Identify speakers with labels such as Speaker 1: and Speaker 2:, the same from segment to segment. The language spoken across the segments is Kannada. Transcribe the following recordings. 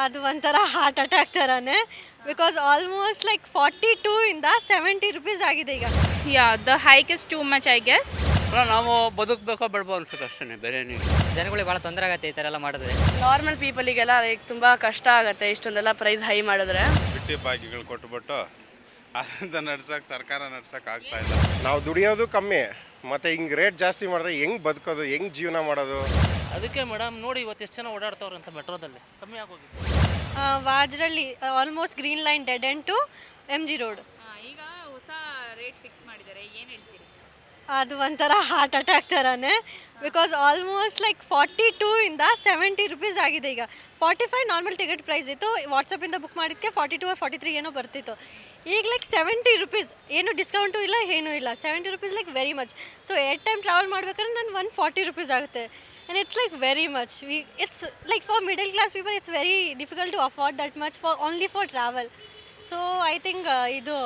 Speaker 1: ಅದು ಒಂಥರ ಹಾರ್ಟ್ ಅಟ್ಯಾಕ್ ಥರನೇ. Because almost like forty two ಇಂದ ಸೆವೆಂಟಿ ರುಪೀಸ್ ಆಗಿದೆ ಈಗ.
Speaker 2: Yeah the hike is too much I guess
Speaker 3: ನಾವು ಬದುಕಬೇಕೋ ಬಿಡ್ಬೋ ಅನ್ಸುತ್ತೆ ಅಷ್ಟೇ ಬೇರೆ ನೀವು
Speaker 4: ಜನಗಳಿಗೆ ಭಾಳ ತೊಂದರೆ ಆಗುತ್ತೆ ಈ ಥರ ಎಲ್ಲ ಮಾಡಿದ್ರೆ.
Speaker 5: ನಾರ್ಮಲ್ ಪೀಪಲಿಗೆಲ್ಲ ಲೈಕ್ ತುಂಬ ಕಷ್ಟ ಆಗುತ್ತೆ ಇಷ್ಟೊಂದೆಲ್ಲ ಪ್ರೈಸ್ ಹೈ ಮಾಡಿದ್ರೆ.
Speaker 6: ಬಿಟ್ಟಿ ಬಾಗಿಗಳು ಕೊಟ್ಬಿಟ್ಟು ಅದರಿಂದ ನಡ್ಸಕ್ಕೆ ಸರ್ಕಾರ ನಡ್ಸಕ್ಕೆ ಆಗ್ತಾ ಇಲ್ಲ.
Speaker 7: ನಾವು ದುಡಿಯೋದು ಕಮ್ಮಿ ಮತ್ತು ಹಿಂಗೆ ರೇಟ್ ಜಾಸ್ತಿ ಮಾಡಿದ್ರೆ ಹೆಂಗೆ ಬದುಕೋದು ಹೆಂಗೆ ಜೀವನ ಮಾಡೋದು?
Speaker 8: ಅದಕ್ಕೆ ಮೇಡಮ್ ನೋಡಿ ಇವತ್ತು ಎಷ್ಟು ಜನ ಓಡಾಡ್ತಾವ್ರೆ ಅಂತ ಮೆಟ್ರೋದಲ್ಲಿ. ಕಮ್ಮಿ ಆಗೋಗಿದೆ
Speaker 1: ವಾಜ್ರಲ್ಲಿ almost green line dead end to M G road
Speaker 2: ಈಗ ಹೊಸ ರೇಟ್ ಫಿಕ್ಸ್ ಮಾಡಿದ್ದಾರೆ. ಏನು ಹೇಳ್ತೀರಿ?
Speaker 1: ಅದು ಒಂಥರ ಹಾರ್ಟ್ ಅಟ್ಯಾಕ್ ಥರನೇ because almost like forty two ಇಂದ ಸೆವೆಂಟಿ ರುಪೀಸ್ ಆಗಿದೆ ಈಗ. Forty five normal ticket price ಇತ್ತು. ವಾಟ್ಸಪ್ಪಿಂದ ಬುಕ್ ಮಾಡಿದ್ದಕ್ಕೆ ಫಾರ್ಟಿ ಟು ಫಾರ್ಟಿ ತ್ರೀ ಏನೋ ಬರ್ತಿತ್ತು. ಈಗ ಲೈಕ್ ಸೆವೆಂಟಿ ರುಪೀಸ್ ಏನು ಡಿಸ್ಕೌಂಟು ಇಲ್ಲ ಏನೂ ಇಲ್ಲ. Seventy rupees like very much so at time travel ಮಾಡ್ಬೇಕಾದ್ರೆ ನಾನು ಒನ್ ಫಾರ್ಟಿ ರುಪೀಸ್ ಆಗುತ್ತೆ. And it's like very much We, it's like for middle class people, it's very difficult to afford that much for only for travel so I think ಇದು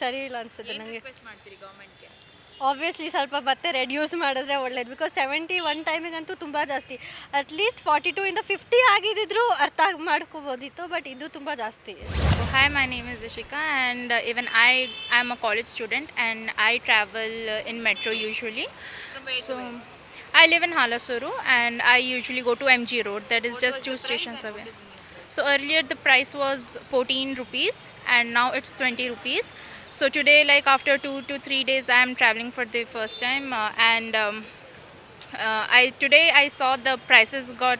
Speaker 1: ಸರಿ ಇಲ್ಲ ಅನ್ಸುತ್ತೆ ನನಗೆ ಆಬ್ವಿಯಸ್ಲಿ ಸ್ವಲ್ಪ ಮತ್ತೆ ರೆಡ್ಯೂಸ್ ಮಾಡಿದ್ರೆ ಒಳ್ಳೇದು ಬಿಕಾಸ್ ಸೆವೆಂಟಿ ಒನ್ ಟೈಮಿಗಂತೂ ತುಂಬ ಜಾಸ್ತಿ. ಅಟ್ಲೀಸ್ಟ್ ಫಾರ್ಟಿ ಟೂ ಇಂದ ಫಿಫ್ಟಿ ಆಗಿದ್ದಿದ್ರು ಅರ್ಥ ಮಾಡ್ಕೋಬೋದಿತ್ತು ಬಟ್ ಇದು ತುಂಬ ಜಾಸ್ತಿ.
Speaker 2: Hi my name is Ishika and even I I am a college student and I travel in metro usually metro usually. so, I live in Halasuru, and I usually go to MG Road. That is just two stations away. So earlier the price was 14 rupees, and now it's 20 rupees. So today, like after two to three days, I am traveling for the first time, uh, and um, uh, I today I saw the prices got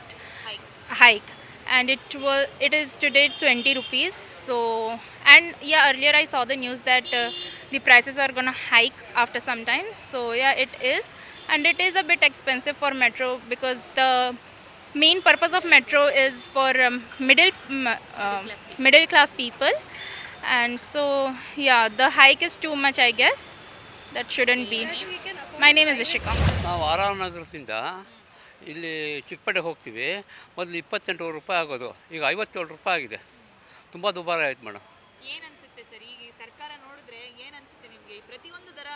Speaker 2: hike and it was it is today 20 rupees so and yeah earlier i saw the news that uh, the prices are going to hike after some time so yeah it is and it is a bit expensive for metro because the main purpose of metro is for um, middle mm, uh, middle class people and so yeah the hike is too much i guess that shouldn't be my name is ishika
Speaker 3: ನಾವು ಆರ್ ಆರ್ ನಗರದಿಂದ ಇಲ್ಲಿ ಚಿಕ್ಕಪೇಟೆಗೆ ಹೋಗ್ತೀವಿ. ಮೊದಲು ಇಪ್ಪತ್ತೆಂಟು ರೂಪಾಯಿ ಆಗೋದು. ಈಗ ಐವತ್ತೇಳು ರೂಪಾಯಿ ಆಗಿದೆ. ತುಂಬ ದುಬಾರಿ ಆಯ್ತು ಮೇಡಮ್
Speaker 2: ಏನ್ ಅನ್ಸುತ್ತೆ ಸರ್? ಈಗ ಈ ಸರ್ಕಾರ ನೋಡಿದ್ರೆ ಏನ್ ಅನ್ಸುತ್ತೆ ನಿಮಗೆ? ಪ್ರತಿಯೊಂದು ದರ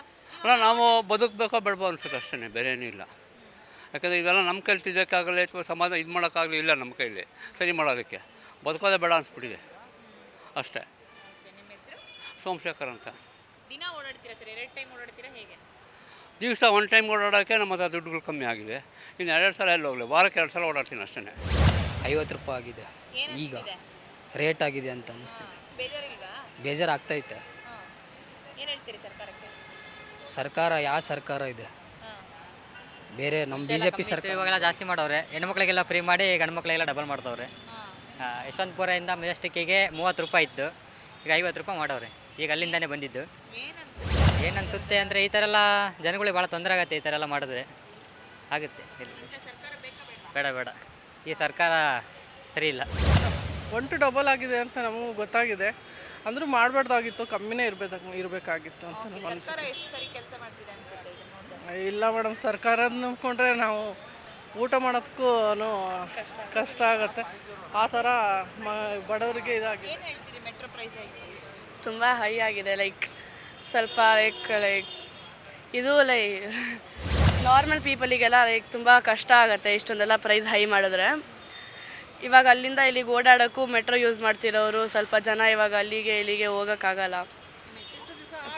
Speaker 3: ಅಲ್ಲ ನಾವು ಬದುಕಬೇಕೋ ಬೇಡಬೋ ಅನ್ಸುತ್ತೆ ಅಷ್ಟೇ ಬೇರೆ ಇಲ್ಲ. ಯಾಕಂದರೆ ಇವೆಲ್ಲ ನಮ್ಮ ಕೈಲಿ ತಿದ್ದಕ್ಕಾಗಲಿ ಅಥವಾ ಸಮಾಧಾನ ಇದು ಮಾಡೋಕ್ಕಾಗಲಿ ಇಲ್ಲ ನಮ್ಮ ಕೈಲಿ ಸರಿ ಮಾಡೋದಕ್ಕೆ. ಬದುಕೋದೇ ಬೇಡ ಅನ್ಸ್ಬಿಟ್ಟಿದೆ. ಅಷ್ಟೇ.
Speaker 2: ನಿಮ್ಮ ಹೆಸರು?
Speaker 3: ಸೋಮಶೇಖರ್ ಅಂತ.
Speaker 2: ದಿನ ಓಡಾಡ್ತೀರಾ ಸರ್? ಎರಡು ಟೈಮ್ ಓಡಾಡ್ತೀರಾ ಹೇಗೆ?
Speaker 3: ದಿವಸ ಒನ್ ಟೈಮ್ ಓಡಾಡೋಕ್ಕೆ ನಮ್ಮ ಹತ್ರ ದುಡ್ಡುಗಳು ಕಮ್ಮಿ ಆಗಿದೆ. ಇನ್ನು ಎರಡು ಸಲ ಎಲ್ಲಿ ಹೋಗಲಿ? ವಾರಕ್ಕೆ ಎರಡು ಸಲ ಓಡಾಡ್ತೀನಿ ಅಷ್ಟೇ
Speaker 4: ಐವತ್ತು ರೂಪಾಯಿ ಆಗಿದೆ. ಈಗ ರೇಟ್ ಆಗಿದೆ ಅಂತ ಅನ್ನಿಸ್ತಿದೆ
Speaker 2: ಬೇಜಾರು
Speaker 4: ಬೇಜಾರಾಗ್ತೈತೆ ಸರ್ಕಾರ ಯಾವ ಸರ್ಕಾರ ಇದೆ? ಬೇರೆ ನಮ್ಮ ಬಿ ಜೆ ಪಿ ಸರ್ಕಾರ. ಇವಾಗೆಲ್ಲ ಜಾಸ್ತಿ ಮಾಡವ್ರೆ. ಹೆಣ್ಮಕ್ಳಿಗೆಲ್ಲ ಫ್ರೀ ಮಾಡಿ ಗಂಡ್ಮಕ್ಳಿಗೆಲ್ಲ ಡಬಲ್ ಮಾಡ್ತವ್ರೆ. ಯಶವಂತಪುರದಿಂದ ಮೆಜೆಸ್ಟಿಕ್ಕಿಗೆ ಮೂವತ್ತು ರೂಪಾಯಿ ಇತ್ತು. ಈಗ ಐವತ್ತು ರೂಪಾಯಿ ಮಾಡವ್ರೆ. ಈಗ ಅಲ್ಲಿಂದಾನೇ ಬಂದಿದ್ದು. ಏನನ್ಸುತ್ತೆ ಅಂದರೆ ಈ ಥರ ಎಲ್ಲ ಜನಗಳಿಗೆ ಭಾಳ ತೊಂದರೆ ಆಗುತ್ತೆ ಈ ಥರ ಎಲ್ಲ ಮಾಡಿದ್ರೆ. ಆಗುತ್ತೆ.
Speaker 2: ಸರ್ಕಾರ ಬೇಕಾ ಬೇಡ
Speaker 4: ಬೇಡ. ಬೇಡ ಈ ಸರ್ಕಾರ ಸರಿ ಇಲ್ಲ.
Speaker 9: ಒನ್ ಟು ಡಬಲ್ ಆಗಿದೆ ಅಂತ ನಮಗೂ ಗೊತ್ತಾಗಿದೆ. ಅಂದರೂ ಮಾಡಬಾರ್ದಾಗಿತ್ತು ಕಮ್ಮಿನೇ ಇರಬೇಕು ಇರಬೇಕಾಗಿತ್ತು ಅಂತ ನಮ್ಮ ಅನಿಸಿಕೆ. ಇಲ್ಲ ಮೇಡಮ್ ಸರ್ಕಾರ ನಂಬ್ಕೊಂಡ್ರೆ ನಾವು ಊಟ ಮಾಡೋದಕ್ಕೂ ಕಷ್ಟ ಆಗುತ್ತೆ. ಆ ಥರ ಮ ಬಡವರಿಗೆ ಇದಾಗಿದೆ.
Speaker 2: ಏನು ಹೇಳ್ತೀರಿ ಮೆಟ್ರೋ ಪ್ರೈಸ್ ಆಯಿತು?
Speaker 5: ತುಂಬ ಹೈ ಆಗಿದೆ ಲೈಕ್ ಸ್ವಲ್ಪ ಲೈಕ್ ಲೈಕ್ ಇದು ಲೈ ನಾರ್ಮಲ್ ಪೀಪಲಿಗೆಲ್ಲ ಲೈಕ್ ತುಂಬ ಕಷ್ಟ ಆಗುತ್ತೆ ಇಷ್ಟೊಂದೆಲ್ಲ ಪ್ರೈಸ್ ಹೈ ಮಾಡಿದ್ರೆ. ಇವಾಗ ಅಲ್ಲಿಂದ ಇಲ್ಲಿಗೆ ಓಡಾಡೋಕ್ಕೂ ಮೆಟ್ರೋ ಯೂಸ್ ಮಾಡ್ತಿರೋರು ಸ್ವಲ್ಪ ಜನ ಇವಾಗ ಅಲ್ಲಿಗೆ ಇಲ್ಲಿಗೆ ಹೋಗೋಕ್ಕಾಗಲ್ಲ.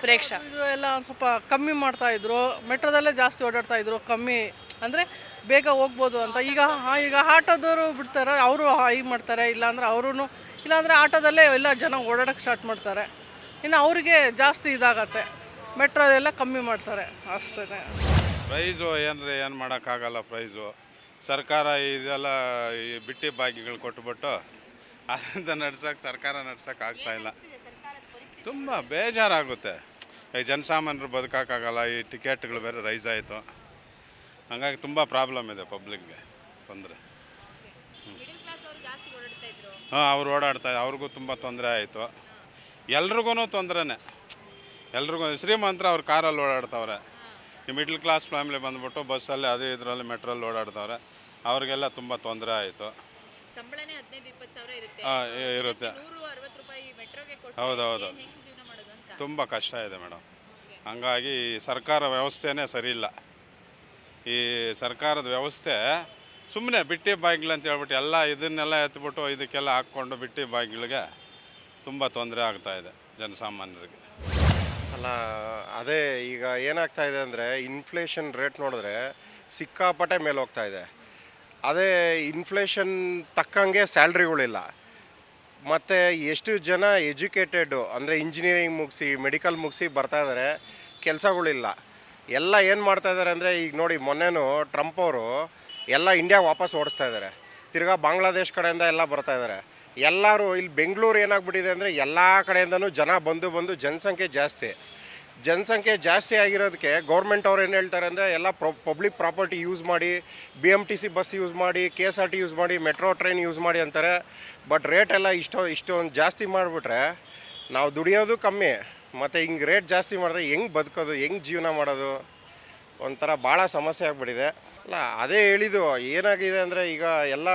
Speaker 5: ಪ್ರೇಕ್ಷಾ.
Speaker 9: ಇದು ಎಲ್ಲ ಒಂದು ಸ್ವಲ್ಪ ಕಮ್ಮಿ ಮಾಡ್ತಾ ಇದ್ರು. ಮೆಟ್ರೋದಲ್ಲೇ ಜಾಸ್ತಿ ಓಡಾಡ್ತಾ ಇದ್ರು, ಕಮ್ಮಿ. ಅಂದರೆ ಬೇಗ ಹೋಗ್ಬೋದು ಅಂತ. ಈಗ ಈಗ ಆಟೋದವರು ಬಿಡ್ತಾರೆ, ಅವರು ಹೈ ಮಾಡ್ತಾರೆ. ಇಲ್ಲಾಂದ್ರೆ ಅವರು ಇಲ್ಲಾಂದರೆ ಆಟೋದಲ್ಲೇ ಎಲ್ಲ ಜನ ಓಡಾಡೋಕ್ಕೆ ಸ್ಟಾರ್ಟ್ ಮಾಡ್ತಾರೆ. ಇನ್ನು ಅವರಿಗೆ ಜಾಸ್ತಿ ಇದಾಗತ್ತೆ. ಮೆಟ್ರೋದೆಲ್ಲ ಕಮ್ಮಿ ಮಾಡ್ತಾರೆ ಅಷ್ಟೇ
Speaker 6: ಪ್ರೈಸು ಏನ್ರಿ ಏನು ಮಾಡೋಕ್ಕಾಗಲ್ಲ ಪ್ರೈಸು ಸರ್ಕಾರ ಇದೆಲ್ಲ ಈ ಬಿಟ್ಟಿ ಬಾಗಿಗಳು ಕೊಟ್ಬಿಟ್ಟು ಅದರಿಂದ ನಡ್ಸೋಕೆ ಸರ್ಕಾರ ನಡ್ಸೋಕೆ ಆಗ್ತಾಯಿಲ್ಲ ಇಲ್ಲ. ತುಂಬ ಬೇಜಾರಾಗುತ್ತೆ. ಈ ಜನಸಾಮಾನ್ಯರು ಬದುಕೋಕ್ಕಾಗಲ್ಲ ಈ ಟಿಕೆಟ್ಗಳು ಬೇರೆ ರೈಸ್ ಆಯಿತು. ಹಾಗಾಗಿ ತುಂಬ ಪ್ರಾಬ್ಲಮ್ ಇದೆ ಪಬ್ಲಿಕ್ಗೆ ತೊಂದರೆ.
Speaker 2: ಮಿಡಲ್ ಕ್ಲಾಸ್ ಅವರು ಜಾಸ್ತಿ ಓಡಾಡ್ತಾ ಇದ್ರು.
Speaker 6: ಹಾಂ ಅವ್ರು ಓಡಾಡ್ತಾ ಅವ್ರಿಗೂ ತುಂಬ ತೊಂದರೆ ಆಯಿತು. ಎಲ್ರಿಗೂ ತೊಂದರೆನೇ. ಎಲ್ರಿಗೂ ಶ್ರೀಮಂತ್ರ ಅವ್ರು ಕಾರಲ್ಲಿ ಓಡಾಡ್ತವ್ರೆ. ಈ ಮಿಡ್ಲ್ ಕ್ಲಾಸ್ ಫ್ಯಾಮಿಲಿ ಬಂದ್ಬಿಟ್ಟು ಬಸ್ಸಲ್ಲಿ ಅದೇ ಇದರಲ್ಲಿ ಮೆಟ್ರಲ್ಲಿ ಓಡಾಡ್ತವ್ರೆ. ಅವ್ರಿಗೆಲ್ಲ ತುಂಬ ತೊಂದರೆ ಆಯಿತು. ಹಾಂ ಇರುತ್ತೆ. ಹೌದೌದು ತುಂಬ ಕಷ್ಟ ಇದೆ ಮೇಡಮ್. ಹಂಗಾಗಿ ಸರ್ಕಾರ ವ್ಯವಸ್ಥೆನೇ ಸರಿಯಿಲ್ಲ ಇಲ್ಲ. ಈ ಸರ್ಕಾರದ ವ್ಯವಸ್ಥೆ ಸುಮ್ಮನೆ ಬಿಟ್ಟಿ ಬಾಗಿಲು ಅಂತ ಹೇಳ್ಬಿಟ್ಟು ಎಲ್ಲ ಇದನ್ನೆಲ್ಲ ಎತ್ಬಿಟ್ಟು ಇದಕ್ಕೆಲ್ಲ ಹಾಕ್ಕೊಂಡು ಬಿಟ್ಟಿ ಬಾಗಿಲಿಗೆ ತುಂಬ ತೊಂದರೆ ಆಗ್ತಾ ಇದೆ ಜನಸಾಮಾನ್ಯರಿಗೆ.
Speaker 7: ಅಲ್ಲ, ಅದೇ ಈಗ ಏನಾಗ್ತಾ ಇದೆ ಅಂದರೆ ಇನ್ಫ್ಲೇಷನ್ ರೇಟ್ ನೋಡಿದ್ರೆ ಸಿಕ್ಕಾಪಟ್ಟೆ ಮೇಲೆ ಹೋಗ್ತಾ ಇದೆ. ಅದೇ ಇನ್ಫ್ಲೇಷನ್ ತಕ್ಕಂಗೆ ಸ್ಯಾಲ್ರಿಗಳಿಲ್ಲ. ಮತ್ತು ಎಷ್ಟು ಜನ ಎಜುಕೇಟೆಡು ಅಂದರೆ ಇಂಜಿನಿಯರಿಂಗ್ ಮುಗಿಸಿ ಮೆಡಿಕಲ್ ಮುಗಿಸಿ ಬರ್ತಾ ಇದ್ದಾರೆ ಕೆಲಸಗಳಿಲ್ಲ. ಎಲ್ಲ ಏನು ಮಾಡ್ತಾ ಇದ್ದಾರೆ ಅಂದರೆ, ಈಗ ನೋಡಿ ಮೊನ್ನೆನೂ ಟ್ರಂಪ್ ಅವರು ಎಲ್ಲ ಇಂಡಿಯಾ ವಾಪಸ್ ಓಡಿಸ್ತಾ ಇದ್ದಾರೆ ತಿರ್ಗಾ ಬಾಂಗ್ಲಾದೇಶ್ ಕಡೆಯಿಂದ ಎಲ್ಲ ಬರ್ತಾ ಇದ್ದಾರೆ ಎಲ್ಲರೂ ಇಲ್ಲಿ ಬೆಂಗಳೂರು ಏನಾಗ್ಬಿಟ್ಟಿದೆ ಅಂದರೆ ಎಲ್ಲ ಕಡೆಯಿಂದನೂ ಜನ ಬಂದು ಬಂದು ಜನಸಂಖ್ಯೆ ಜಾಸ್ತಿ. ಜನಸಂಖ್ಯೆ ಜಾಸ್ತಿ ಆಗಿರೋದಕ್ಕೆ ಗೌರ್ಮೆಂಟ್ ಅವ್ರು ಏನು ಹೇಳ್ತಾರೆ ಅಂದರೆ ಎಲ್ಲ ಪ್ರೊ ಪಬ್ಲಿಕ್ ಪ್ರಾಪರ್ಟಿ ಯೂಸ್ ಮಾಡಿ B M T C bus use ಮಾಡಿ K S R T C ಮಾಡಿ ಮೆಟ್ರೋ ಟ್ರೈನ್ ಯೂಸ್ ಮಾಡಿ ಅಂತಾರೆ. ಬಟ್ ರೇಟ್ ಎಲ್ಲ ಇಷ್ಟೋ, ಇಷ್ಟೊಂದು ಜಾಸ್ತಿ ಮಾಡಿಬಿಟ್ರೆ ನಾವು ದುಡಿಯೋದು ಕಮ್ಮಿ. ಮತ್ತು ಹಿಂಗೆ ರೇಟ್ ಜಾಸ್ತಿ ಮಾಡಿದ್ರೆ ಹೆಂಗೆ ಬದುಕೋದು, ಹೆಂಗೆ ಜೀವನ ಮಾಡೋದು? ಒಂಥರ ಭಾಳ ಸಮಸ್ಯೆ ಆಗಿಬಿಟ್ಟಿದೆ. ಅಲ್ಲ, ಅದೇ ಹೇಳಿದ್ದು, ಏನಾಗಿದೆ ಅಂದರೆ ಈಗ ಎಲ್ಲ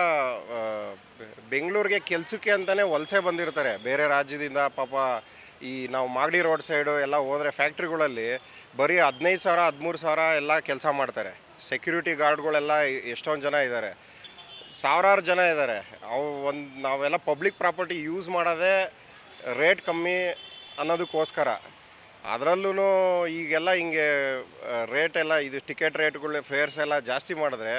Speaker 7: ಬೆಂಗಳೂರಿಗೆ ಕೆಲಸಕ್ಕೆ ಅಂತಲೇ ವಲಸೆ ಬಂದಿರ್ತಾರೆ. ಬೇರೆ ರಾಜ್ಯದಿಂದ ಪಾಪ ಈ ನಾವು ಮಾಗಡಿ ರೋಡ್ ಸೈಡು ಎಲ್ಲ ಹೋದರೆ ಫ್ಯಾಕ್ಟ್ರಿಗಳಲ್ಲಿ ಬರೀ ಹದಿನೈದು ಸಾವಿರ, ಹದಿಮೂರು ಸಾವಿರ ಎಲ್ಲ ಕೆಲಸ ಮಾಡ್ತಾರೆ. ಸೆಕ್ಯೂರಿಟಿ ಗಾರ್ಡ್ಗಳೆಲ್ಲ ಎಷ್ಟೊಂದು ಜನ ಇದ್ದಾರೆ. ಸಾವಿರಾರು ಜನ ಇದ್ದಾರೆ. ಅವು ಒಂದು, ನಾವೆಲ್ಲ ಪಬ್ಲಿಕ್ ಪ್ರಾಪರ್ಟಿ ಯೂಸ್ ಮಾಡೋದೇ ರೇಟ್ ಕಮ್ಮಿ ಅನ್ನೋದಕ್ಕೋಸ್ಕರ. ಅದರಲ್ಲೂ ಈಗೆಲ್ಲ ಹಿಂಗೆ ರೇಟ್ ಎಲ್ಲ, ಇದು ಟಿಕೆಟ್ ರೇಟ್ಗಳು ಫೇರ್ಸ್ ಎಲ್ಲ ಜಾಸ್ತಿ ಮಾಡಿದ್ರೆ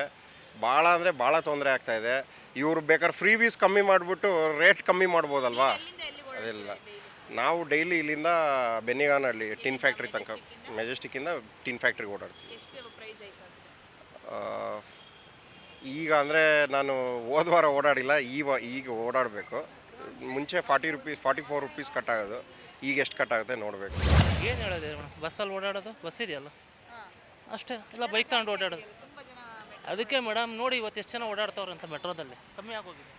Speaker 7: ಭಾಳ ಅಂದರೆ ಭಾಳ ತೊಂದರೆ ಆಗ್ತಾಯಿದೆ ಇವ್ರು ಬೇಕಾದ್ರೆ ಫ್ರೀ ಫೀಸ್ ಕಮ್ಮಿ ಮಾಡಿಬಿಟ್ಟು ರೇಟ್ ಕಮ್ಮಿ ಮಾಡ್ಬೋದಲ್ವಾ? ಅದೆಲ್ಲ. ನಾವು ಡೈಲಿ ಇಲ್ಲಿಂದ ಬೆನ್ನಿಗಾನಹಳ್ಳಿ, ಟಿನ್ ಫ್ಯಾಕ್ಟ್ರಿ ತನಕ ಮೆಜೆಸ್ಟಿಕ್ಕಿಂದ ಟಿನ್ ಫ್ಯಾಕ್ಟ್ರಿಗೆ ಓಡಾಡ್ತೀವಿ. ಈಗ ಅಂದರೆ ನಾನು ಹೋದ ವಾರ ಓಡಾಡಿಲ್ಲ, ಈ ಈಗ ಓಡಾಡಬೇಕು. ಮುಂಚೆ forty rupees forty four rupees ಕಟ್ಟಾಗೋದು ಈಗ ಎಷ್ಟು ಕಟ್ಟಾಗುತ್ತೆ ನೋಡಬೇಕು.
Speaker 8: ಏನು ಹೇಳೋದು ಮೇಡಮ್? ಬಸ್ಸಲ್ಲಿ ಓಡಾಡೋದು? ಬಸ್ ಇದೆಯಲ್ಲ? ಅಷ್ಟೇ. ಇಲ್ಲ ಬೈಕ್ ತಗೊಂಡು ಓಡಾಡೋದು. ಅದಕ್ಕೆ ಮೇಡಮ್ ನೋಡಿ ಇವತ್ತು ಎಷ್ಟು ಜನ ಓಡಾಡ್ತಾವ್ರೆ ಅಂತ ಮೆಟ್ರೋದಲ್ಲಿ. ಕಮ್ಮಿ ಆಗೋಗಿದೆ.